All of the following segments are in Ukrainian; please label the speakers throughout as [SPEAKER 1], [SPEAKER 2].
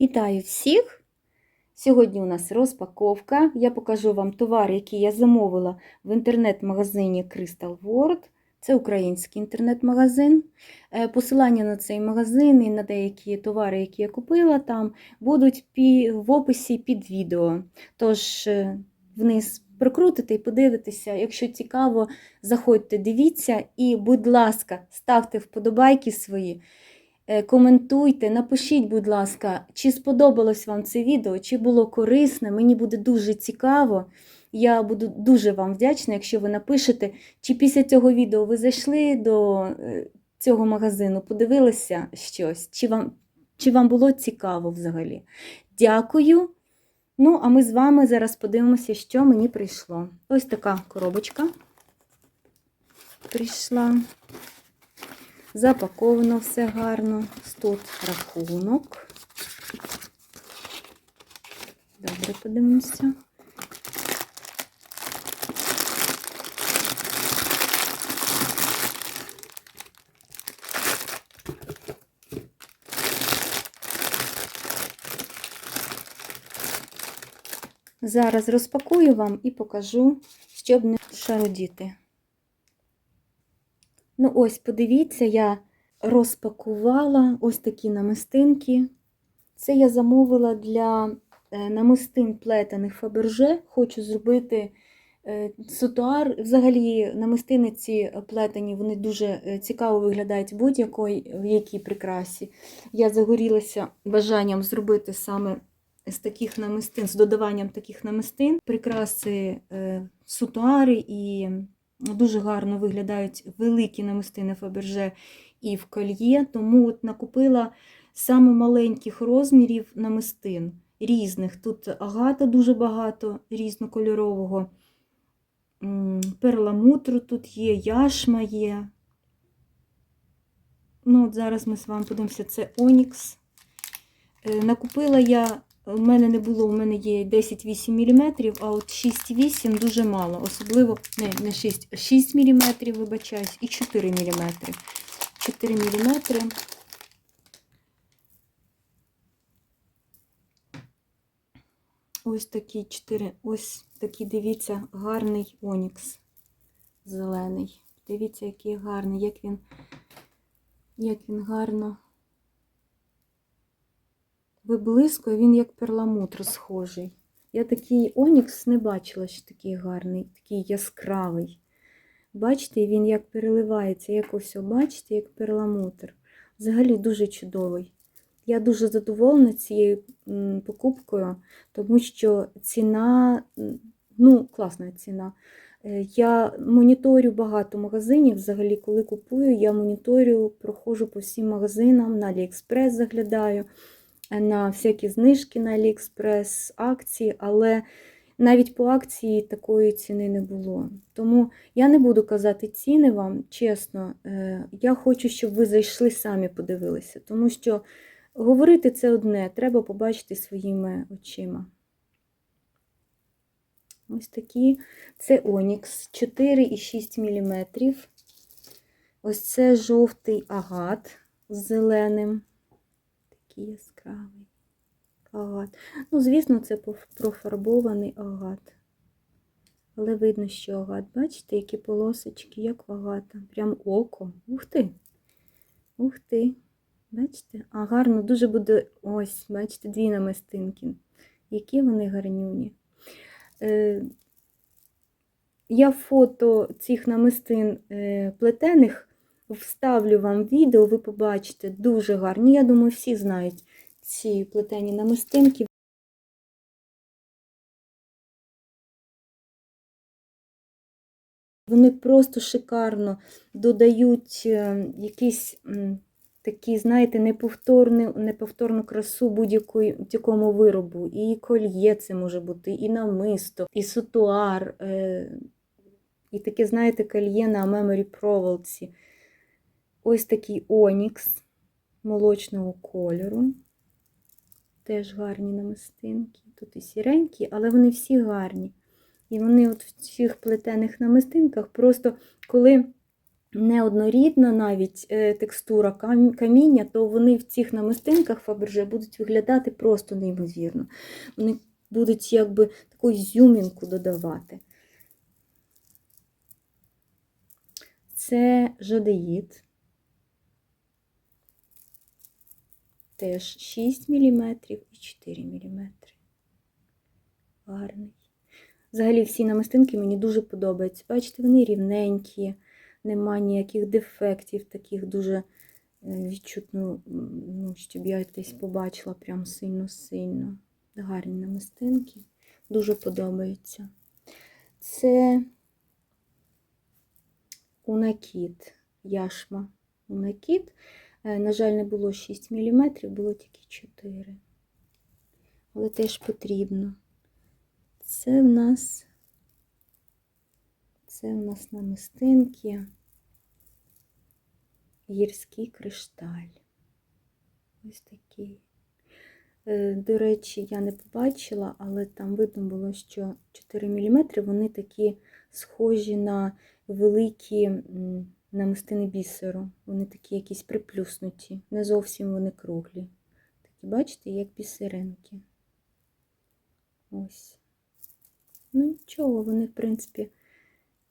[SPEAKER 1] Вітаю всіх! Сьогодні у нас розпаковка. Я покажу вам товар, який я замовила в інтернет-магазині Crystal World. Це український інтернет-магазин. Е, Посилання на цей магазин і на деякі товари, які я купила там, будуть в описі під відео. Тож е, вниз прокрутите і подивитеся. Якщо цікаво, заходьте, дивіться і, будь ласка, ставте вподобайки свої. Е, Коментуйте, напишіть, будь ласка, чи сподобалось вам це відео, чи було корисне. Мені буде дуже цікаво. Я буду дуже вам вдячна, якщо ви напишете, чи після цього відео ви зайшли до е, цього магазину, подивилися щось, чи вам, чи вам було цікаво взагалі. Дякую. Ну, а ми з вами зараз подивимося, що мені прийшло. Ось така коробочка прийшла. Запаковано все гарно. Тут рахунок. Добре, подивимося. Зараз розпакую вам і покажу, щоб не шарудіти. Ну, ось, подивіться, я розпакувала ось такі намистинки. Це я замовила для е, намистин плетених Фаберже. Хочу зробити е, сутуар. Взагалі, намистини ці плетені, вони дуже е, цікаво виглядають будь-якої в якій прикрасі. Я загорілася бажанням зробити саме з таких намистин, з додаванням таких намистин, прикраси сутуари і дуже гарно виглядають великі намистини Фаберже і в кольє, тому от накупила саме маленьких розмірів намистин різних. Тут агата дуже багато різнокольорового, перламутру тут є, яшма є. Ну, от Зараз ми з вами подивимося, це Онікс. Е, Накупила я у мене не було, у мене є 10-8 мм, а от 6-8 дуже мало. Особливо не, не 6, 6 мм, вибачаюсь, і 4 мм. 4 мм. Ось такі 4, ось такий, дивіться, гарний онікс зелений. Дивіться, який гарний, як він, як він гарно виблискує, він як перламутр схожий. Я такий онікс не бачила, що такий гарний, такий яскравий. Бачите, він як переливається, як ось, бачите, як перламутр. Взагалі дуже чудовий. Я дуже задоволена цією покупкою, тому що ціна, ну, класна ціна. Е, Я моніторю багато магазинів. Взагалі, коли купую, я моніторю, проходжу по всім магазинам, на Аліекспрес заглядаю на всякі знижки на Аліекспрес, акції, але навіть по акції такої ціни не було. Тому я не буду казати ціни вам, чесно. Е, Я хочу, щоб ви зайшли самі подивилися, тому що говорити це одне, треба побачити своїми очима. Ось такі. Це Онікс 4,6 мм. Ось це жовтий агат з зеленим такий яскравий агат. Ну, звісно, це профарбований агат. Але видно, що агат, бачите, які полосочки, як в агата. Прям око. Ух ти! Ух ти! Бачите? А гарно дуже буде ось, бачите, дві намистинки. Які вони гарнюні. Е, Я фото цих намистин е, плетених Вставлю вам відео, ви побачите дуже гарні. Я думаю, всі знають ці плетені намистинки. Вони просто шикарно додають е, якісь такі, знаєте, неповторну, неповторну красу будь-якому виробу. І кольє це може бути, і намисто, і сутуар, е, і таке, знаєте, кольє на меморі проволоці. Ось такий онікс молочного кольору. Теж гарні намистинки. Тут і сіренькі, але вони всі гарні. І вони от в цих плетених намистинках, просто коли неоднорідна навіть е, текстура кам- каміння, то вони в цих намистинках Фаберже будуть виглядати просто неймовірно. Вони будуть якби таку зюмінку додавати. Це жадеїд. Теж 6 мм і 4 мм. Гарний. Взагалі всі намистинки мені дуже подобаються. Бачите, вони рівненькі, нема ніяких дефектів, таких дуже е, відчутно, ну, щоб я десь побачила прям сильно-сильно. Гарні намистинки. Дуже подобаються. Це унакіт, яшма унакіт. Е, На жаль, не було 6 мм, було тільки 4. Але теж потрібно. Це в нас це в нас намистинки гірський кришталь. Ось такий. Е, До речі, я не побачила, але там видно було, що 4 мм вони такі схожі на великі намистини бісеру. Вони такі якісь приплюснуті, не зовсім вони круглі. Такі, бачите, як бісеринки. Ось. Ну, нічого, вони, в принципі,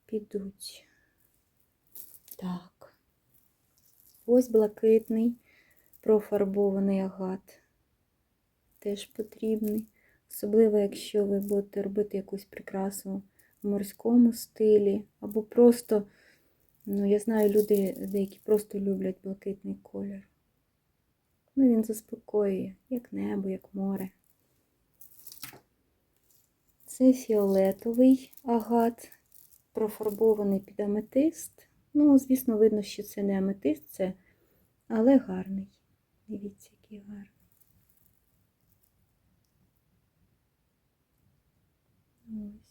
[SPEAKER 1] підуть. Так. Ось блакитний профарбований агат. Теж потрібний. Особливо, якщо ви будете робити якусь прикрасу в морському стилі, або просто, ну, я знаю, люди деякі просто люблять блакитний колір. Ну, він заспокоює, як небо, як море. Це фіолетовий агат, профарбований під аметист. Ну, звісно, видно, що це не аметист, це, але гарний. Дивіться, який гарний. Ось.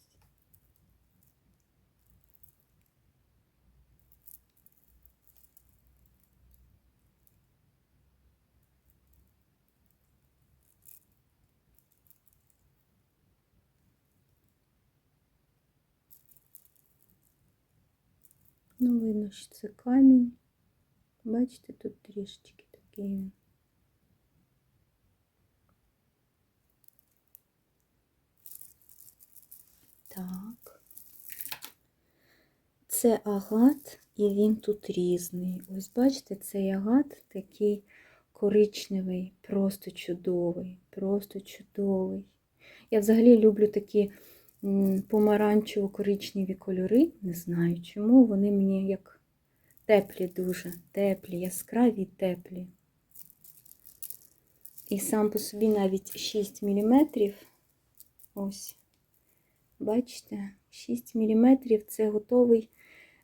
[SPEAKER 1] Ну, видно, що це камінь. Бачите, тут трішечки такий. Так. Це агат, і він тут різний. Ось бачите, цей агат такий коричневий, просто чудовий, просто чудовий. Я взагалі люблю такі помаранчево-коричневі кольори. Не знаю чому. Вони мені як теплі дуже, теплі, яскраві, теплі. І сам по собі навіть 6 мм. Ось. Бачите, 6 мм це готовий,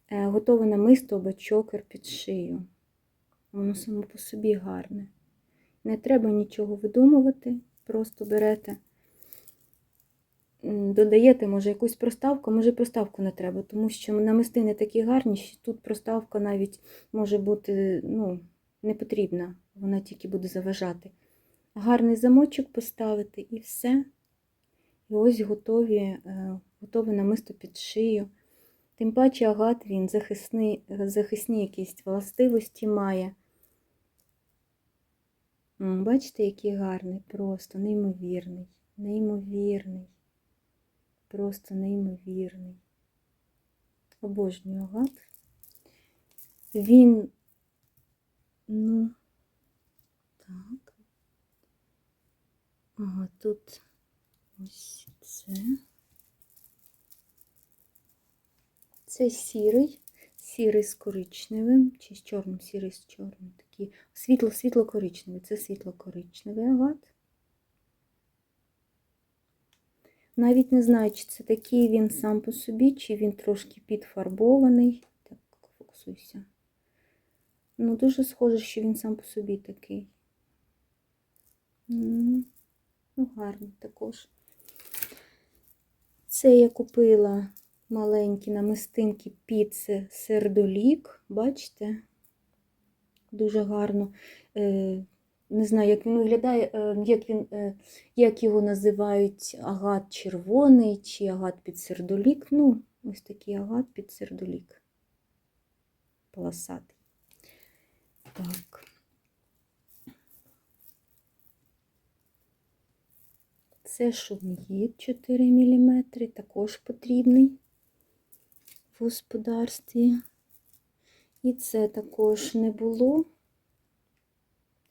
[SPEAKER 1] е, готове намисто або чокер під шию. Воно само по собі гарне. Не треба нічого видумувати, просто берете, додаєте, може, якусь проставку, може проставку не треба, тому що намистини такі гарні, що тут проставка навіть може бути ну, не потрібна, вона тільки буде заважати. Гарний замочок поставити і все. І ось готові, е, готове намисто під шию. Тим паче агат він захисний, захисні якісь властивості має. Бачите, який гарний, просто неймовірний, неймовірний, просто неймовірний. Обожнюю агат. Він, ну, так. Ага, тут ось це. Це сірий, сірий з коричневим, чи з чорним, сірий з чорним. Такий світло-світло-коричневий. Це світло-коричневий агат. Навіть не знаю, чи це такий він сам по собі, чи він трошки підфарбований. Так, фокусуйся. Ну, дуже схоже, що він сам по собі такий. Ну, гарний також. Це я купила маленькі намистинки під сердолік. Бачите? Дуже гарно. Не знаю, як він виглядає, е, як, він, е, як його називають агат червоний чи агат під сердолік. Ну, ось такий агат під сердолік. полосатий. Так. Це шум'їд 4 мм, також потрібний в господарстві. І це також не було.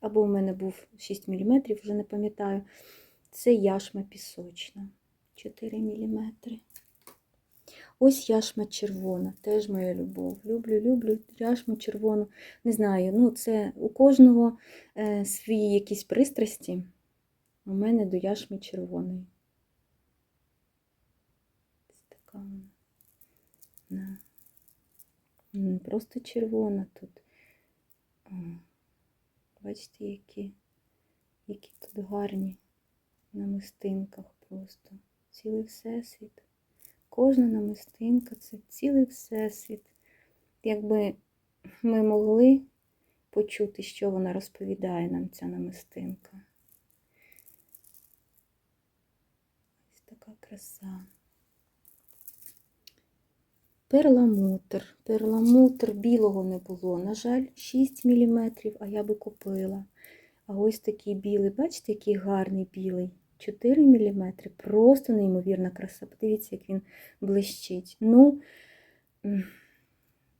[SPEAKER 1] Або в мене був 6 мм, вже не пам'ятаю. Це яшма пісочна 4 мм. Ось яшма червона, теж моя любов. Люблю, люблю яшму червону. Не знаю, ну це у кожного е, свої якісь пристрасті. У мене до яшми червоної. Ось така вона. На. Просто червона тут. Бачите, які, які тут гарні намистинках просто. Цілий всесвіт. Кожна намистинка це цілий всесвіт. Якби ми могли почути, що вона розповідає нам, ця намистинка. Ось така краса. Перламутр. Перламутр білого не було. На жаль, 6 мм, а я би купила. А ось такий білий, бачите, який гарний білий. 4 мм. Просто неймовірна краса. Подивіться, як він блищить. Ну,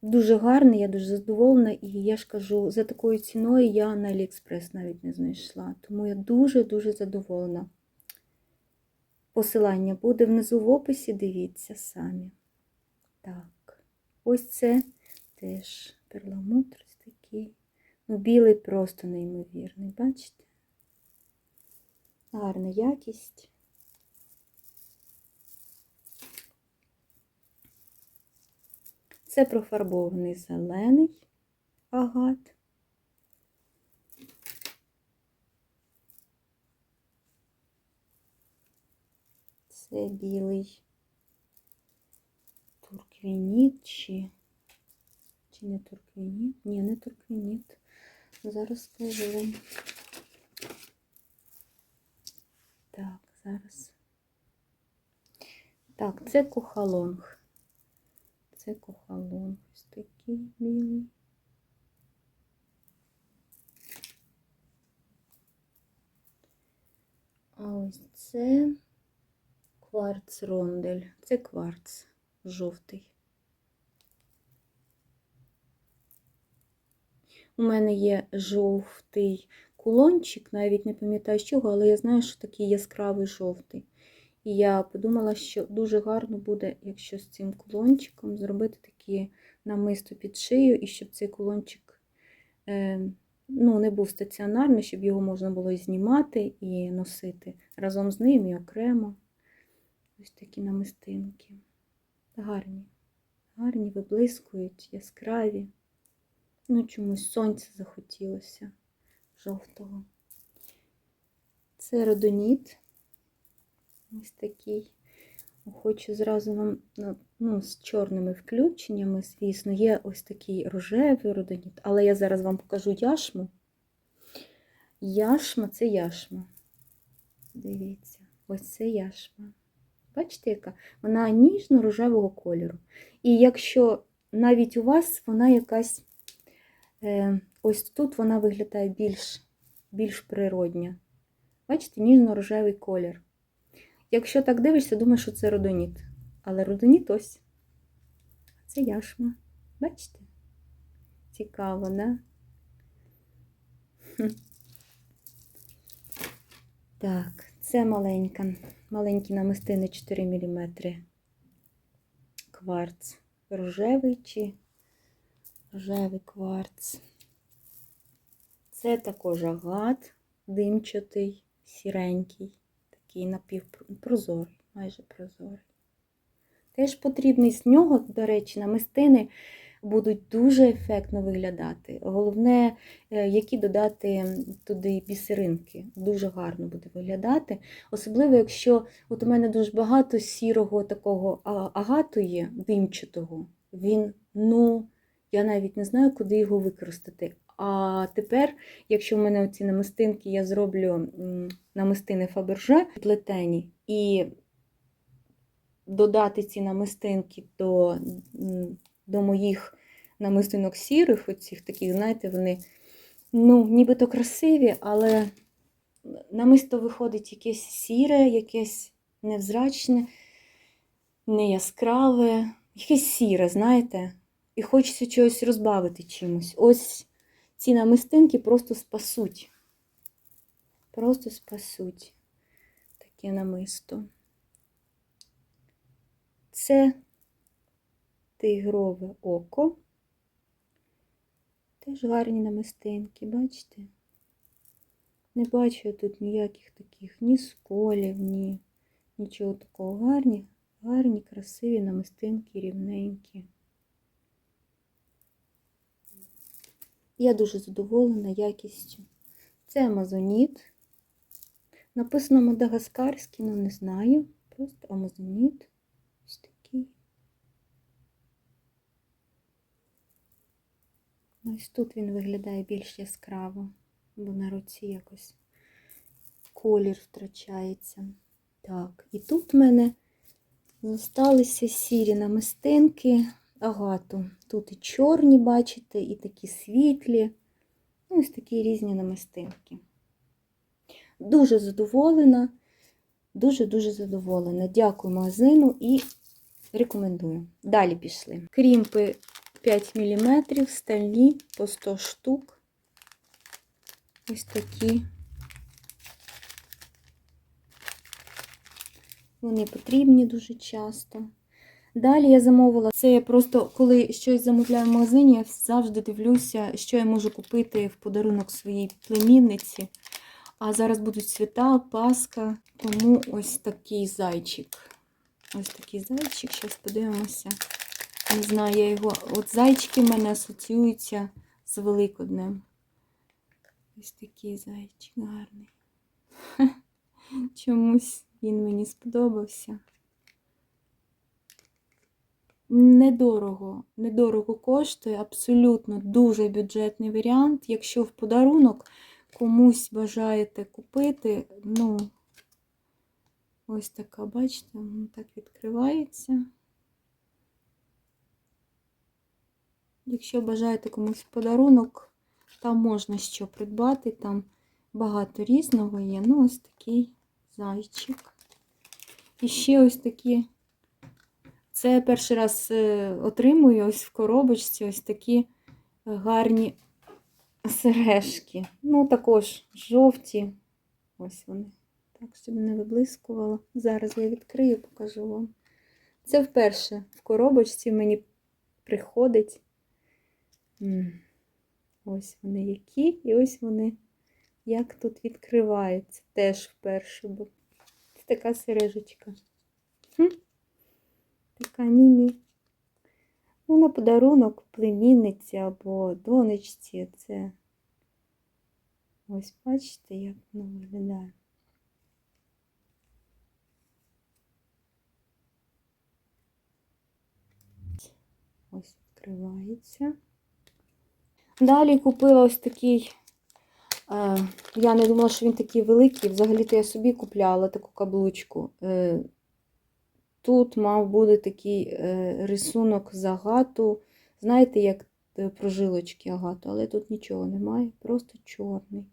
[SPEAKER 1] дуже гарний, я дуже задоволена. І я ж кажу, за такою ціною я на Аліекспрес навіть не знайшла. Тому я дуже-дуже задоволена. Посилання буде внизу в описі, дивіться самі. Так, ось це теж перламутр такий. Ну, білий просто неймовірний, бачите? Гарна якість. Це профарбований зелений агат. Це білий турквініт чи, чи не турквініт? Ні, не турквініт. Зараз скажу вам. Так, зараз. Так, це кохалонг. Це кохалонг. Ось такий білий. А ось це кварц рондель. Це кварц жовтий. У мене є жовтий кулончик, навіть не пам'ятаю з чого, але я знаю, що такий яскравий жовтий. І я подумала, що дуже гарно буде, якщо з цим кулончиком зробити такі намисто під шию, і щоб цей кулончик е, ну, не був стаціонарний, щоб його можна було і знімати і носити разом з ним і окремо. Ось такі намистинки. Гарні. Гарні, виблискують, яскраві. Ну, чомусь сонця захотілося жовтого. Це родоніт. Ось такий. Хочу зразу вам ну, ну, з чорними включеннями, звісно, є ось такий рожевий родоніт, але я зараз вам покажу яшму. Яшма це яшма. Дивіться, ось це яшма. Бачите, яка? Вона ніжно-рожевого кольору. І якщо навіть у вас вона якась, ось тут вона виглядає більш, більш природня. Бачите, ніжно-рожевий колір. Якщо так дивишся, думаєш, що це родоніт. Але родоніт ось. Це яшма. Бачите? Цікаво, да? Так, це маленька. Маленькі намистини 4 мм. Кварц. Рожевий чи рожевий кварц. Це також агат, димчатий, сіренький, такий напівпрозорий, майже прозорий. Теж потрібний з нього, до речі, намистини будуть дуже ефектно виглядати. Головне, е, які додати туди бісеринки. Дуже гарно буде виглядати. Особливо, якщо от у мене дуже багато сірого такого агату є, димчатого. Він, ну, я навіть не знаю, куди його використати. А тепер, якщо в мене оці намистинки, я зроблю намистини Фаберже плетені і додати ці намистинки до, до моїх намистинок сірих, оцих таких, знаєте, вони ну, нібито красиві, але намисто виходить якесь сіре, якесь невзрачне, не яскраве, якесь сіре, знаєте, і хочеться чогось розбавити чимось. Ось ці намистинки просто спасуть. Просто спасуть таке намисто. Це тигрове око. Теж гарні намистинки, бачите? Не бачу я тут ніяких таких ні сколів, ні нічого такого. Гарні, гарні, красиві намистинки, рівненькі. Я дуже задоволена якістю. Це амазоніт. Написано мадагаскарський, але не знаю. Просто амазоніт. Ось такий. Ось тут він виглядає більш яскраво, бо на руці якось колір втрачається. Так, і тут в мене залишилися сірі намистинки агату. Тут і чорні, бачите, і такі світлі. Ну, ось такі різні намистинки. Дуже задоволена, дуже-дуже задоволена. Дякую магазину і рекомендую. Далі пішли. Крімпи 5 мм, стальні по 100 штук. Ось такі. Вони потрібні дуже часто. Далі я замовила це я просто, коли щось замовляю в магазині, я завжди дивлюся, що я можу купити в подарунок своїй племінниці. А зараз будуть свята, Пасха, тому ось такий зайчик. Ось такий зайчик, зараз подивимося. Не знаю, я його. От зайчики в мене асоціюються з Великоднем. Ось такий зайчик гарний. Чомусь він мені сподобався. Недорого, недорого коштує, абсолютно дуже бюджетний варіант. Якщо в подарунок комусь бажаєте купити, ну, ось така, бачите, так відкривається. Якщо бажаєте комусь в подарунок, там можна що придбати, там багато різного є. Ну, ось такий зайчик. І ще ось такі. Це я перший раз е, отримую ось в коробочці ось такі гарні сережки. Ну, також жовті. Ось вони. Так, щоб не виблискувало. Зараз я відкрию, покажу вам. Це вперше в коробочці мені приходить. Ось вони які, і ось вони як тут відкриваються. Теж вперше, це така сережечка. Така міні. Ну, на подарунок племінниці або донечці. Це ось бачите, як воно виглядає. Ось відкривається. Далі купила ось такий, е, я не думала, що він такий великий. Взагалі-то я собі купляла таку каблучку. Е, Тут мав бути такий е, рисунок з агату. Знаєте, як прожилочки агату, але тут нічого немає, просто чорний.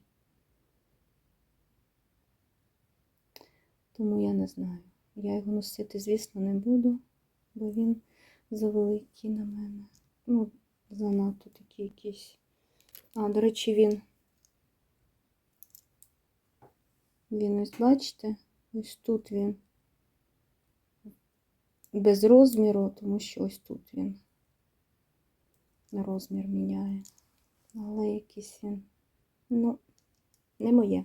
[SPEAKER 1] Тому я не знаю. Я його носити, звісно, не буду, бо він завеликий на мене. Ну, занадто такий якийсь. А, до речі, він. Він ось, бачите, ось тут він без розміру, тому що ось тут він розмір міняє. Але якийсь він, ну, не моє.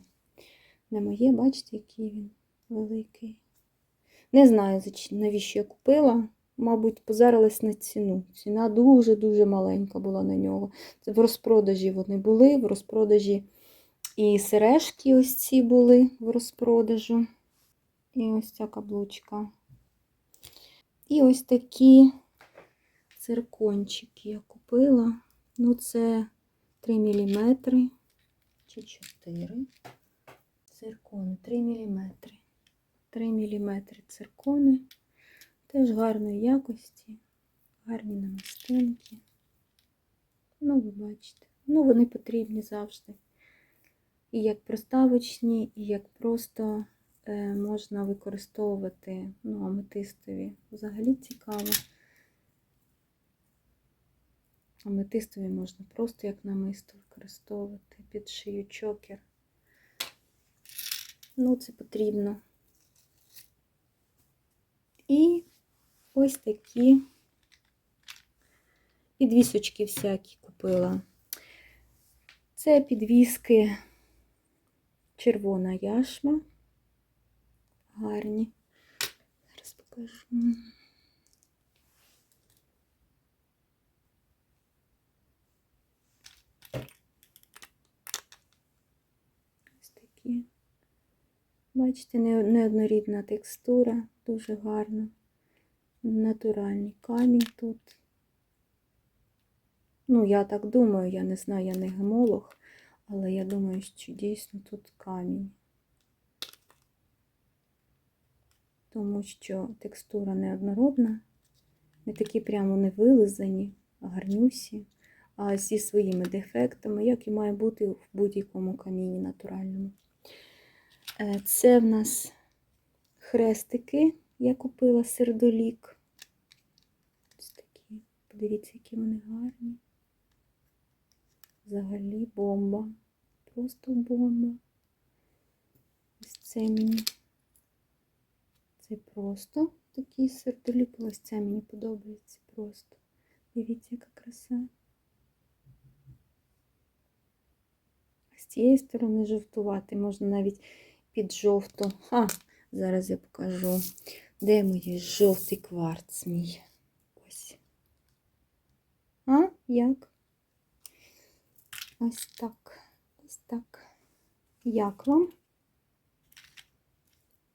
[SPEAKER 1] Не моє, бачите, який він великий. Не знаю, навіщо я купила. Мабуть, позарилась на ціну. Ціна дуже-дуже маленька була на нього. Це в розпродажі вони були, в розпродажі і сережки ось ці були в розпродажу. І ось ця каблучка. І ось такі циркончики я купила. Ну, це 3 мм чи 4. Циркони 3 мм. 3 мм циркони. Теж гарної якості, гарні намистинки. Ну, ви бачите. Ну, вони потрібні завжди. І як проставочні, і як просто можна використовувати ну, аметистові. Взагалі цікаво. Аметистові можна просто як намисто використовувати під шию чокер. Ну, це потрібно. І ось такі підвісочки всякі купила. Це підвіски червона яшма. Гарні. Зараз покажу. Ось такі. Бачите, неоднорідна текстура, дуже гарна. Натуральний камінь тут. Ну, я так думаю, я не знаю, я не гемолог, але я думаю, що дійсно тут камінь. Тому що текстура неоднородна, не такі прямо не вилизані, гарнюсі, а зі своїми дефектами, як і має бути в будь-якому каміні натуральному. Е, Це в нас хрестики. Я купила сердолік. Ось такі. Подивіться, які вони гарні. Взагалі бомба. Просто бомба. Ось це мені. Це просто такий сердолік. Ось це мені подобається просто. Дивіться, яка краса. З цієї сторони жовтувати можна навіть під жовту. А, зараз я покажу, де мій жовтий кварц мій. Ось. А, як? Ось так. Ось так. Як вам?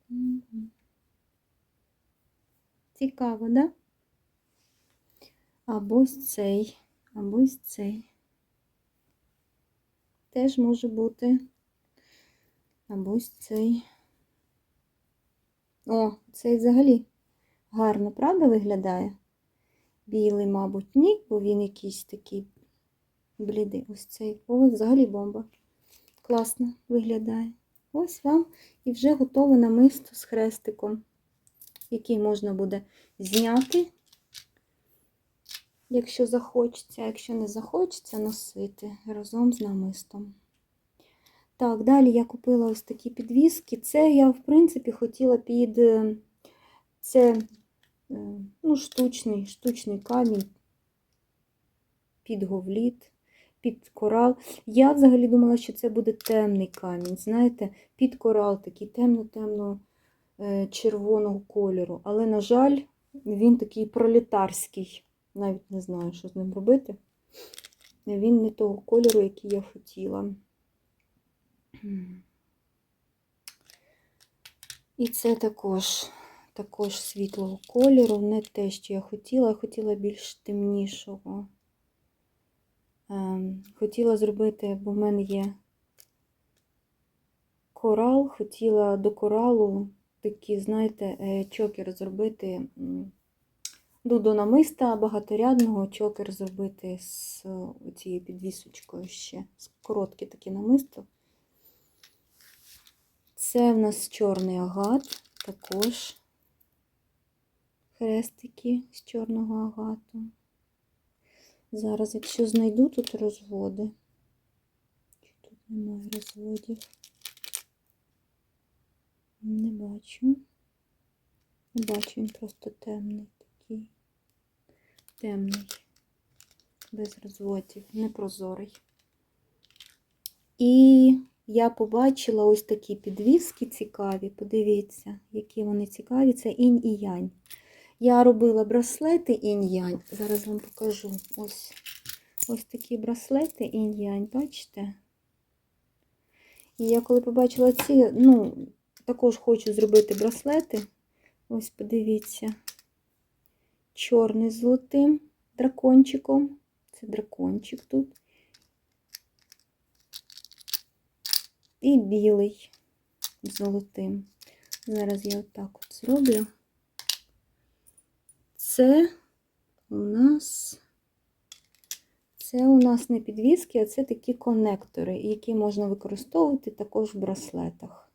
[SPEAKER 1] Мгм. Цікаво, да? Або ось цей, або ось цей. Теж може бути. Або ось цей. О, цей взагалі гарно, правда, виглядає? Білий, мабуть, ні, бо він якийсь такий блідий. Ось цей. О, взагалі бомба. Класно виглядає. Ось вам і вже готове намисто з хрестиком, який можна буде зняти, якщо захочеться, а якщо не захочеться, носити разом з намистом. Так, далі я купила ось такі підвіски. Це я, в принципі, хотіла під е, це е, ну, штучний, штучний камінь, під говліт, під корал. Я взагалі думала, що це буде темний камінь. Знаєте, під корал такий темно-темно червоного кольору. Але, на жаль, він такий пролетарський. Навіть не знаю, що з ним робити. Він не того кольору, який я хотіла. І це також, також світлого кольору, не те, що я хотіла, я хотіла більш темнішого. Ем, Хотіла зробити, бо в мене є корал, хотіла до коралу такі, знаєте, е, чокер зробити, ну, до багаторядного чокер зробити з цією підвісочкою ще. З короткі такі намисто. Це в нас чорний агат, також хрестики з чорного агату. Зараз, якщо знайду тут розводи, чи тут немає розводів, не бачу. Не бачу, він просто темний такий, темний, без розводів, непрозорий. І я побачила ось такі підвіски цікаві. Подивіться, які вони цікаві. Це інь і янь. Я робила браслети інь-янь. Зараз вам покажу. Ось ось такі браслети інь-янь, бачите? І я коли побачила ці, ну, також хочу зробити браслети. Ось подивіться. Чорний з золотим дракончиком. Це дракончик тут. І білий з золотим. Зараз я отак от зроблю. Це у нас Це у нас не підвіски, а це такі конектори, які можна використовувати також в браслетах.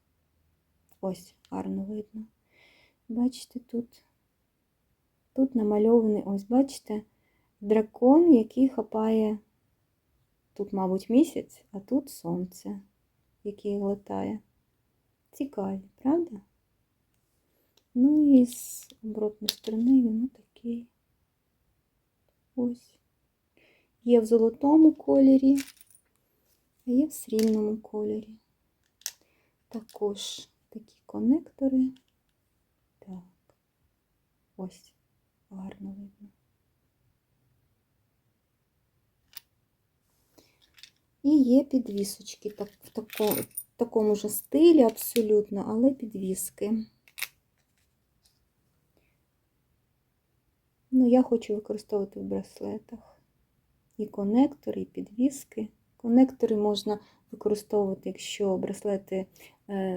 [SPEAKER 1] Ось, гарно видно. Бачите, тут, тут намальований, ось, бачите, дракон, який хапає, тут, мабуть, місяць, а тут сонце, який глотає. Цікаві, правда? Ну і з оборотної сторони він такий. Ось. Є в золотому кольорі, а є в срібному кольорі. Також такі конектори. Так, ось, гарно видно. І є підвісочки так, в такому, в такому ж стилі абсолютно, але підвіски. Ну, я хочу використовувати в браслетах. І конектори, і підвіски. Конектори можна використовувати, якщо браслети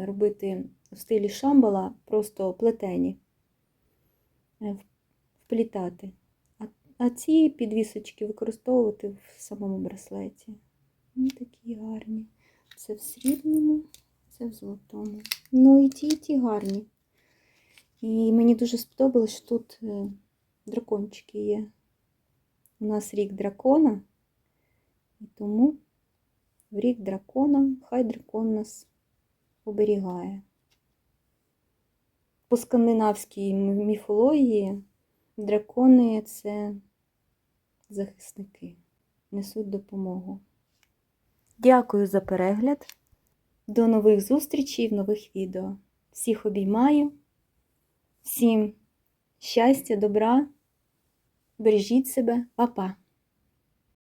[SPEAKER 1] робити в стилі шамбала, просто плетені, е, вплітати. А, а ці підвісочки використовувати в самому браслеті. Вони такі гарні. Це в срібному, це в золотому. Ну і ті, і ті гарні. І мені дуже сподобалось, що тут е, дракончики є. У нас рік дракона, і тому в рік дракона хай дракон нас оберігає. По скандинавській міфології дракони це захисники, несуть допомогу. Дякую за перегляд. До нових зустрічей в нових відео. Всіх обіймаю, всім щастя, добра. Бережіть себе, Па-па!